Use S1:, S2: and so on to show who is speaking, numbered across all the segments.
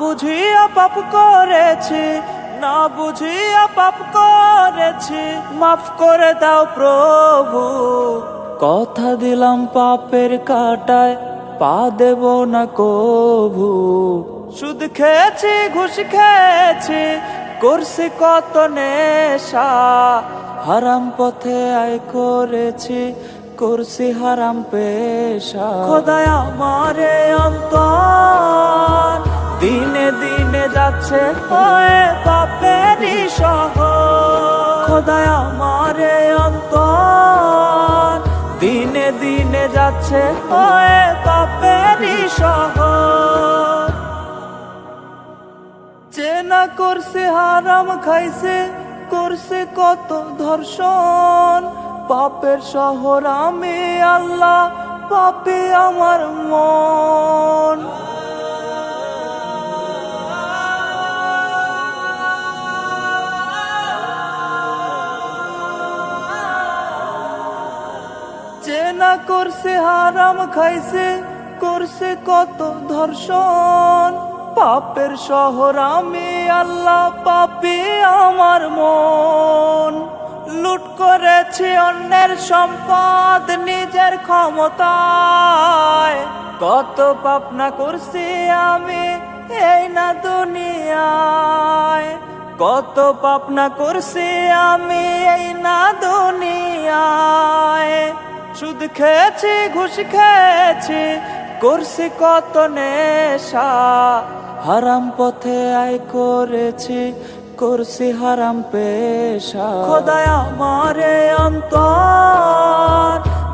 S1: বুঝিয়া পাপ করেছি না বুঝিয়া পাপ করেছি মাফ করে দাও প্রভু। কথা দিলাম পাপের কাটায় পা দেব না কভু। সুদ খেয়েছি ঘুষ খেয়েছি করছি কত নেশা। হারাম পথে আয় করেছি করছি হারাম পেশা। খোদায় আমারে অন্তর। যাচ্ছে হয়ে পাপেরই সহ খোদায় আমারে অন্তর। দিনে দিনে যাচ্ছে হয়ে পাপেরই সহ চেনা করছে হারাম, খাইছে, করছে কত ধর্ষণ। পাপের শহর আমি আল্লাহ, পাপে আমার মন। চেনা করছে হারাম, খাইছে, করছে কত ধর্ষণ। পাপের শহর আমি, আল্লাহ পাপি আমার মন। লুট করেছি অন্যের সম্পদ নিজের ক্ষমতায়। কত পাপ না করছি আমি এই না দুনিয়ায়। কত পাপ না করছি আমি এই না দুনিয়ায় সুদ খেয়েছি, ঘুষ খেয়েছি, করছি কত নেশা। হারাম পথে আয় করেছি, করছি হারাম পেশা। খোদায় আমারে অন্তর,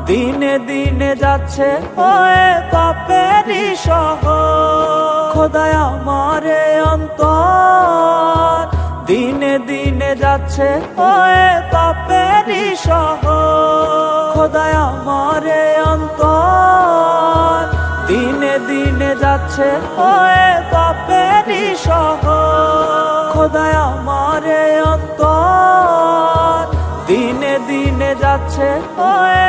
S1: দিনে দিনে যাচ্ছে হয়ে পাপেরই সহ খোদায় আমারে অন্তর, দিনে দিনে যাচ্ছে হয়ে পাপেরই সহ খোদায় দিনে যাচ্ছে হয়ে পাপেরই সহ খোদায় আমারে অন্তর। দিনে দিনে যাচ্ছে হয়ে